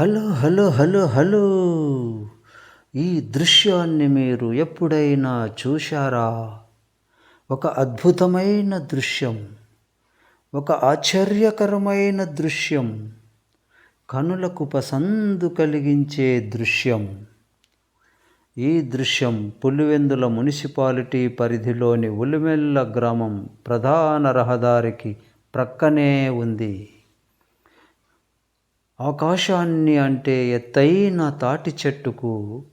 Hello hello hello hello. ఈ దృశ్యాన్ని మీరు ఎప్పుడైనా చూశారా? ఒక అద్భుతమైన దృశ్యం. ఒక ఆశ్చర్యకరమైన దృశ్యం. కనులకు పసందు కలిగించే దృశ్యం. ఈ దృశ్యం పులివెందుల మున్సిపాలిటీ పరిధిలోని ఉలిమెల్ల గ్రామం ప్రధాన రహదారికి ప్రక్కనే ఉంది. ఆకాశాన్ని అంటే ఎత్తైన తాటి చెట్టుకు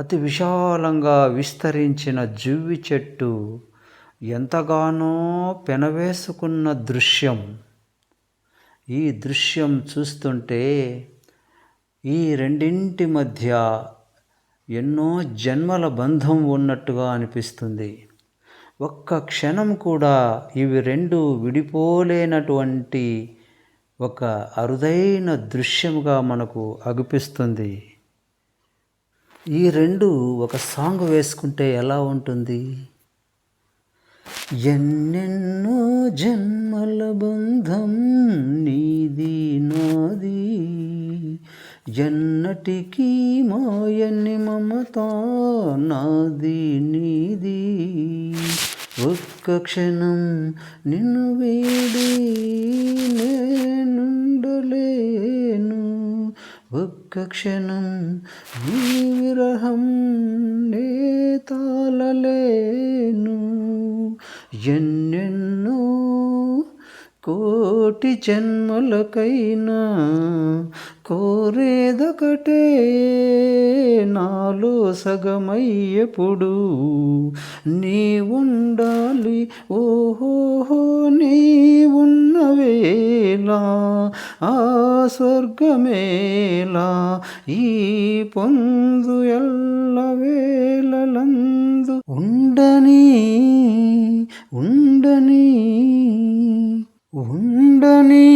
అతి విశాలంగా విస్తరించిన జువ్వి చెట్టు ఎంతగానో పెనవేసుకున్న దృశ్యం. ఈ దృశ్యం చూస్తుంటే ఈ రెండింటి మధ్య ఎన్నో జన్మల బంధం ఉన్నట్టుగా అనిపిస్తుంది. ఒక్క క్షణం కూడా ఇవి రెండు విడిపోలేనటువంటి ఒక అరుదైన దృశ్యముగా మనకు అగుపిస్తుంది. ఈ రెండు ఒక సాంగ్ వేసుకుంటే ఎలా ఉంటుంది? ఎన్నెన్నో జన్మల బంధం నీది నాది. ఎన్నటికీ మాయన్ని మమత నాది నీది. ఒక్క క్షణం నిన్ను వేడి ఒక్క క్షణం నీ విరహం నే తాళలేను. ఎన్నెన్నో కోటి జన్మలకైనా కోరేదొకటే నాలో సగమయ్యప్పుడు నీ ఉండాలి. ఓహోహో నీ ఉన్న వేళ ఆ ಸ್ವರ್ಗಮೇಲ ಈ ಪೊಂದು ಎಲ್ಲ ವೇಲಲಂದು ಉಂಡನೀ ಉಂಡನೀ ಉಂಡನೀ